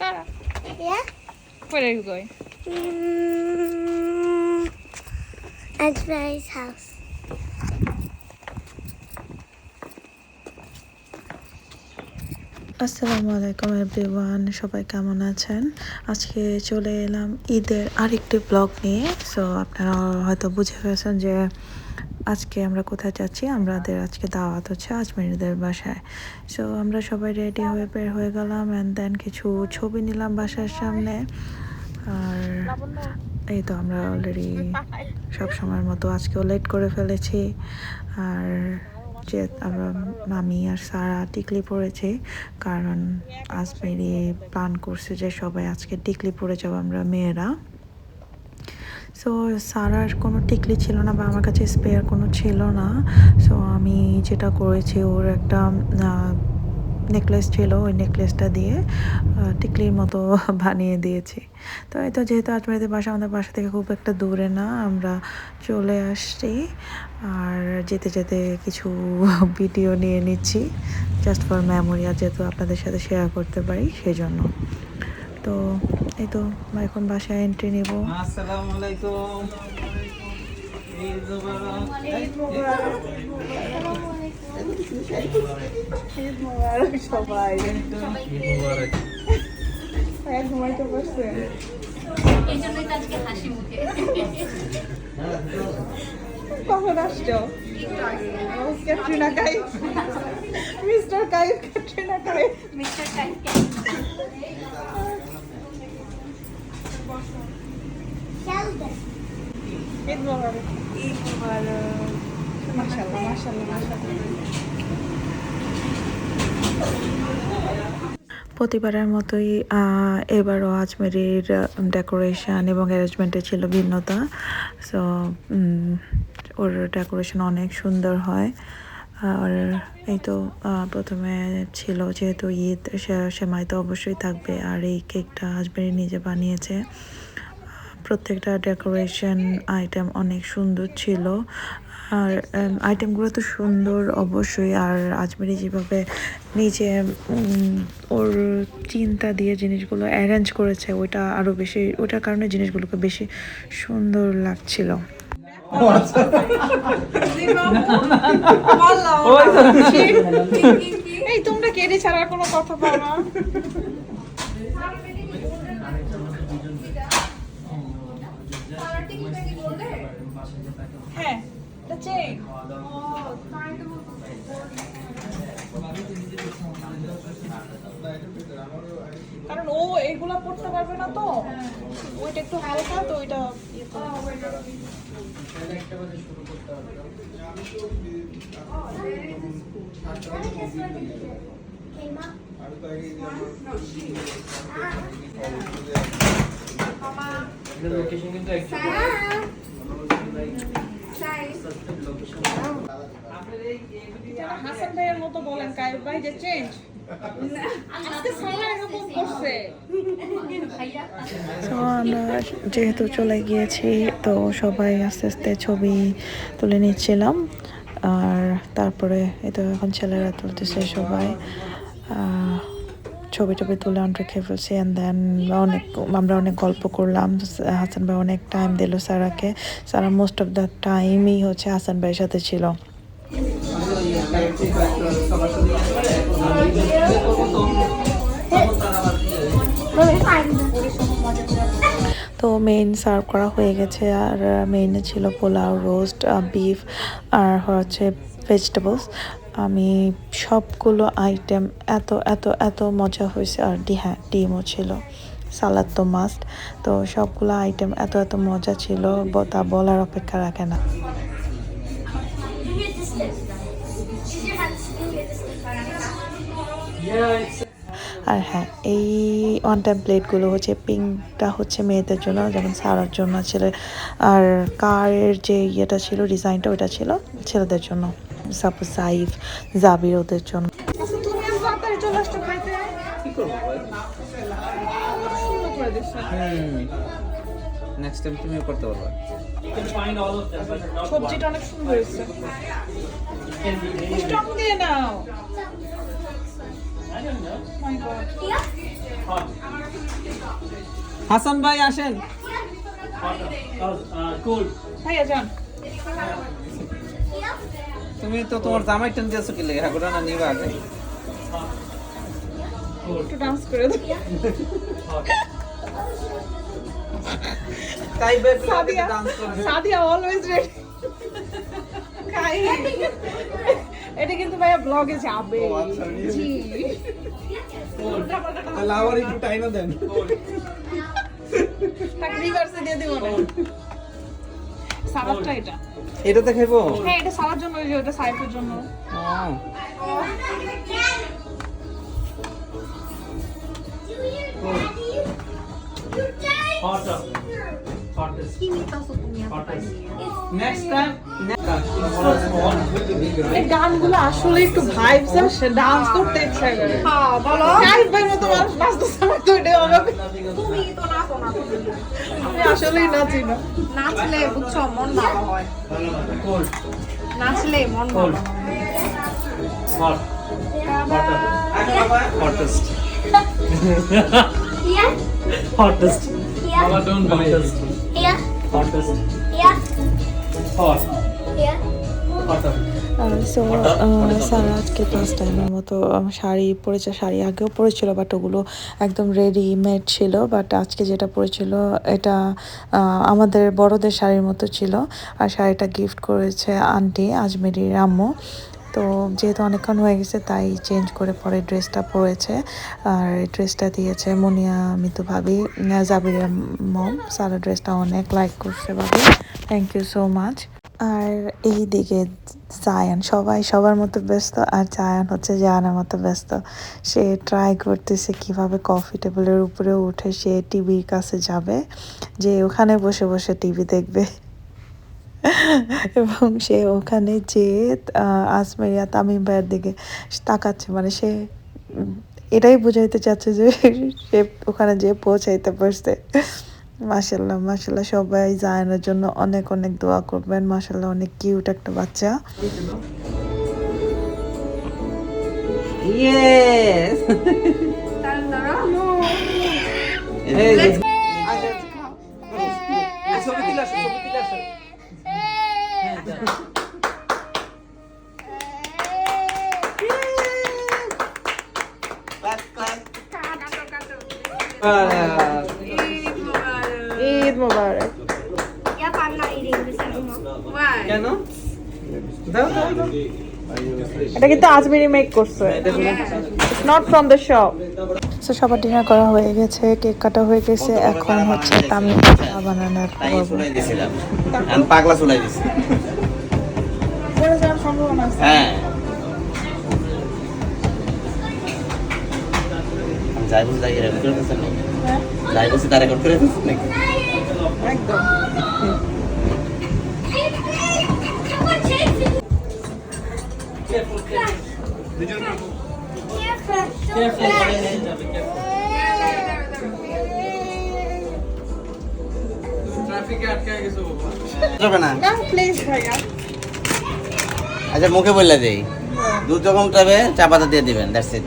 Sarah, Yeah? where are you going? Mm, at Mary's house. আসসালামু আলাইকুম everyone সবাই কেমন আছেন আজকে চলে এলাম ঈদের আরেকটি ব্লগ নিয়ে সো আপনারা হয়তো বুঝে গেছেন যে আজকে আমরা কোথায় যাচ্ছি? আমাদের আজকে দাওয়াত হচ্ছে আজমেরিদের বাসায়। সো আমরা সবাই রেডি হয়ে বের হয়ে গেলাম অ্যান্ড দেন কিছু ছবি নিলাম বাসার সামনে। আর এই তো আমরা অলরেডি সব সময়ের মতো আজকেও লেট করে ফেলেছি। আর যে আমরা, মামি আর সারা টিকলি পড়েছি, কারণ আজমেরি প্ল্যান করছে যে সবাই আজকে টিকলি পড়ে যাব, আমরা মেয়েরা। সো সারার কোনো টিকলি ছিল না বা আমার কাছে স্পেয়ার কোনো ছিল না। সো আমি যেটা করেছি, ওর একটা নেকলেস ছিল, ওই নেকলেসটা দিয়ে টিকলির মতো বানিয়ে দিয়েছি। তো এই তো যেহেতু আজমারিতে বাসা, আমাদের বাসা থেকে খুব একটা দূরে না, আমরা চলে আসছি আর যেতে যেতে কিছু ভিডিও নিয়ে নিচ্ছি জাস্ট ফর মেমোরি যেহেতু আপনাদের সাথে শেয়ার করতে পারি সেই জন্য তো এই তো এখন বাসায় এন্ট্রি নেব। আসসালামু আলাইকুম সবাই ঘুমাইতে পারছে এই জন্যই তো আজকে হাসি মুখে কখন আসছো? Katrina Kaif mister Kaif Katrina Kaif mister them. Eid Mubarak Eid Mubarak মাশাআল্লাহ মাশাআল্লাহ মাশাআল্লাহ প্রতিবারের মতোই এবারও আজমেরির ডেকোরেশন এবং অ্যারেঞ্জমেন্টে ছিল ভিন্নতা। সো ওর ডেকোরেশন অনেক সুন্দর হয়। আর এই তো প্রথমে ছিল যেহেতু ঈদ সেমাই তো অবশ্যই থাকবে। আর এই কেকটা আজমেরি নিজে বানিয়েছে। প্রত্যেকটা ডেকোরেশন আইটেম অনেক সুন্দর ছিল। আর আইটেমগুলো তো সুন্দর অবশ্যই। আর আজমেরি যেভাবে নিজে ওর চিন্তা দিয়ে জিনিসগুলো অ্যারেঞ্জ করেছে, ওইটা আরও বেশি ওটার কারণে জিনিসগুলোকে বেশি সুন্দর লাগছিল। এই, তোমরা কেডি ছাড়া কোনো কথা পাও না? হ্যাঁ কারণ ও এগুলা পড়তে পারবে না তো। ওইটা একটু হালকা, তো ওইটা ইয়ে করে। লোকেশন কিন্তু হাসান ভাইয়ের মতো বলেন কাইফ ভাই যে চেঞ্জ আমরা যেহেতু চলে গিয়েছি, তো সবাই আস্তে আস্তে ছবি তুলে নিচ্ছিলাম। আর তারপরে তো এখন ছেলেরা তুলতেছে সবাই। ছবি টবি তুলে অনেক রেখে ফেলছি অ্যান্ড দেন অনেক, আমরা অনেক গল্প করলাম। হাসান ভাই অনেক টাইম দিল সারাকে। সারা মোস্ট অফ দ্য টাইমই হচ্ছে হাসান ভাইয়ের সাথে ছিল। তো মেইন সার্ভ করা হয়ে গেছে আর মেইনে ছিল পোলাও রোস্ট বিফ আর হচ্ছে ভেজিটেবলস আমি সবগুলো আইটেম এত এত এত মজা হয়েছে। আর ডি হ্যাঁ ডিমও ছিল। সালাদ তো মাস্ট তো সবগুলো আইটেম এত এত মজা ছিল। তা বলার অপেক্ষা রাখে না। আর হ্যাঁ এই ওয়ান টাইম প্লেটগুলো হচ্ছে পিঙ্কটা হচ্ছে মেয়েদের জন্য যেমন সারার জন্য ছেলে আর কারের যে ইয়েটা ছিল ডিজাইনটা ওইটা ছিল ছেলেদের জন্য সাপোজ সাইফ জাবির ওদের জন্য। নেক্সট টাইম করতে পারবে। সবজিটা অনেক সুন্দর হয়েছে। দিয়ে নাও. হাসান ভাই আসেন ভাইয়া যান তুমি তো তোমার জামাই টেন দিয়েছ কি লেগে হাগুরা না নিবা আগে একটু ডান্স করে দাও তাই বেশ সাদিয়া ডান্স করবে সাদিয়া অলওয়েজ রেডি খাই। এটা কিন্তু ভাইয়া ব্লগে যাবে। জি। তাহলে আবার একটু টাইমও দেন। তাকে রিভার্সে দিয়ে দিব না। সালাদটা এটা। এটাতে খাইবো? হ্যাঁ এটা সালার জন্য ওই যে সাইফের জন্য। এই গানগুলো আসলে একটু ভাইবস আসে ডান্স করতে ইচ্ছা করে। হ্যাঁ বলো। মতো মানুষ নাচতেছে আমার তো এটা অবাক তুমি তো নাচো না আমি আসলেই নাচি না। নাচলে বুঝছ মন ভালো হয়। নাচলে মন ভালো hottest. Here, Hottest. here, Mama, don't believe it. Hot. here. Hotter. So সারা আজকে ফার্স্ট টাইমের মতো শাড়ি পরেছে শাড়ি আগেও পরেছিল বাট ওগুলো একদম রেডিমেড ছিল বাট আজকে যেটা পরেছিল এটা আমাদের বড়দের শাড়ির মতো ছিল আর শাড়িটা গিফট করেছে আন্টি আজমেরির আম্মু তো যেহেতু অনেকক্ষণ হয়ে গেছে তাই চেঞ্জ করে পরে ড্রেসটা পরেছে। আর ড্রেসটা দিয়েছে মুনিয়া মিতু ভাবি আহ, জাবিরের মম। সারা ড্রেসটা অনেক লাইক করছে ভাবি। থ্যাংক ইউ সো মাচ আর এই দিকে জায়ান সবাই সবার মতো ব্যস্ত। আর জায়ান হচ্ছে জায়ানের মতো ব্যস্ত। সে ট্রাই করতেছে কীভাবে কফি টেবিলের উপরে উঠে সে টিভির কাছে যাবে যে ওখানে বসে বসে টিভি দেখবে। এবং সে ওখানে যে আসমেরিয়া তামিম ভাইয়ের দিকে তাকাচ্ছে মানে সে এটাই বুঝাইতে চাচ্ছে যে সে ওখানে যে পৌঁছাইতে পারছে। মাসাল্লাহ মাসাল্লাহ সবাই জায়নের জন্য অনেক অনেক দোয়া করবেন। মাসাল্লাহ অনেক কিউট একটা বাচ্চা। Yes! ঈদ মোবারক. কেন? এটা কিন্তু আজমেরি মেক করছে। Not from the. শপ তো সবার ডিনার করা হয়ে গেছে কেক কাটা হয়ে গেছে এখন হচ্ছে তামিম চা বানানোর পর্ব। আমি পাগলা চুলাই দিছি। হ্যাঁ আমি যাই বলছি তাই রেকর্ড করে ফেলছেন নাকি যাই বলছি তার রেকর্ড করে ফেলছেন নাকি একদম ট্রাফিকে আটকায় গেছো বাবা। যাবে না না প্লিজ ভাইয়া আচ্ছা মুখে বললে দেই। দুধ যখন উঠাবে চা পাতা দিয়ে দিবেন দ্যাটস ইট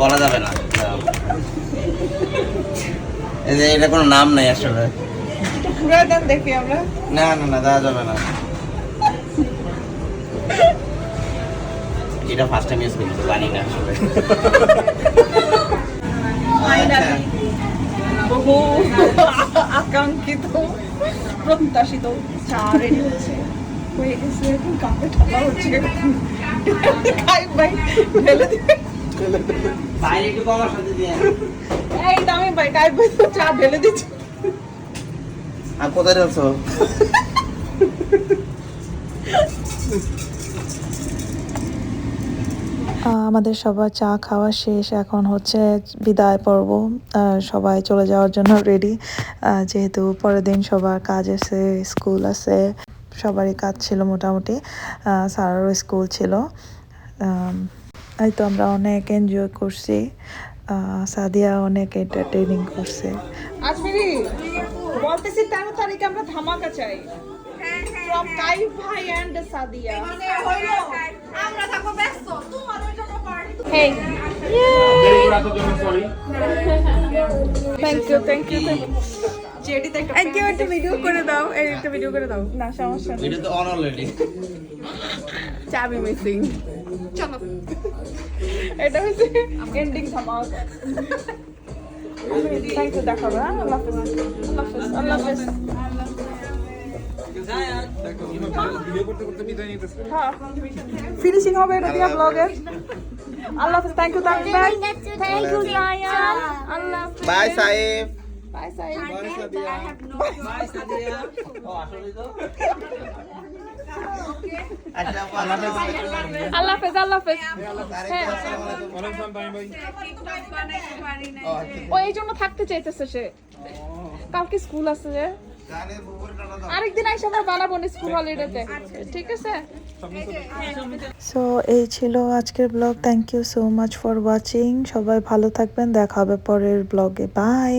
বলা যাবে না। এই যে এটা কোনো নাম নাই আসলে। দেখি আমরা। না না না দেওয়া যাবে না। এটা ফার্স্ট টাইম ইউজ করছি জানি না আসলে। আকাঙ্ক্ষিত প্রত্যাশিত চা রেডি হচ্ছে। হয়ে গেছে এখন কাপে ঠান্ডা হচ্ছে। খাই ভাই ঢেলে দিবে বাইরে একটু কমার সাথে দিয়ে এই দামি ভাই কাই ভাই তো চা ঢেলে দিচ্ছে। আর কোথায় আহ, আমাদের সবার চা খাওয়া শেষ, এখন হচ্ছে বিদায় পর্ব। সবাই চলে যাওয়ার জন্য রেডি যেহেতু পরের দিন সবার কাজ আছে স্কুল আছে, সবারই কাজ ছিল মোটামুটি। স্যারেরও স্কুল ছিল। এই তো আমরা অনেক এনজয় করছি। সাদিয়া অনেক এন্টারটেনিং করছে। বলতেছি আমরা ধামাকা চাই। ফ্রম কাই ভাই এন্ড সাদিয়া। আমরা থাকব ব্যস্ত তোমাদের জন্য party Hey, thank you thank you thank you একটা ভিডিও করে দাও এই একটা ভিডিও করে দাও। না সমস্যা নেই। ভিডিও তো অন অলরেডি চাবি মিসিং চলো। এটা হচ্ছে এন্ডিং থামা থ্যাংক ইউ দেখাবো হ্যাঁ? আল্লাহ হাফেজ। আল্লাহ হাফেজ। আল্লাহ হাফেজ। হ্যাঁ ফিনিশিং হবে এটা দিয়া ব্লগের আল্লাহ হাফেজ thank you thank you thank you Zayan Allah bye Allah হাফেজ আল্লাহ হাফেজ। হ্যাঁ। ও এই জন্য থাকতে চাইতেছে সে। কালকে স্কুল আছে যে। আরেকদিন আইসা আমরা বানাবো স্কুল হলিডেতে ঠিক আছে? সো এই ছিল আজকের blog thank you so much for watching সবাই ভালো থাকবেন। দেখা হবে পরের ব্লগে বাই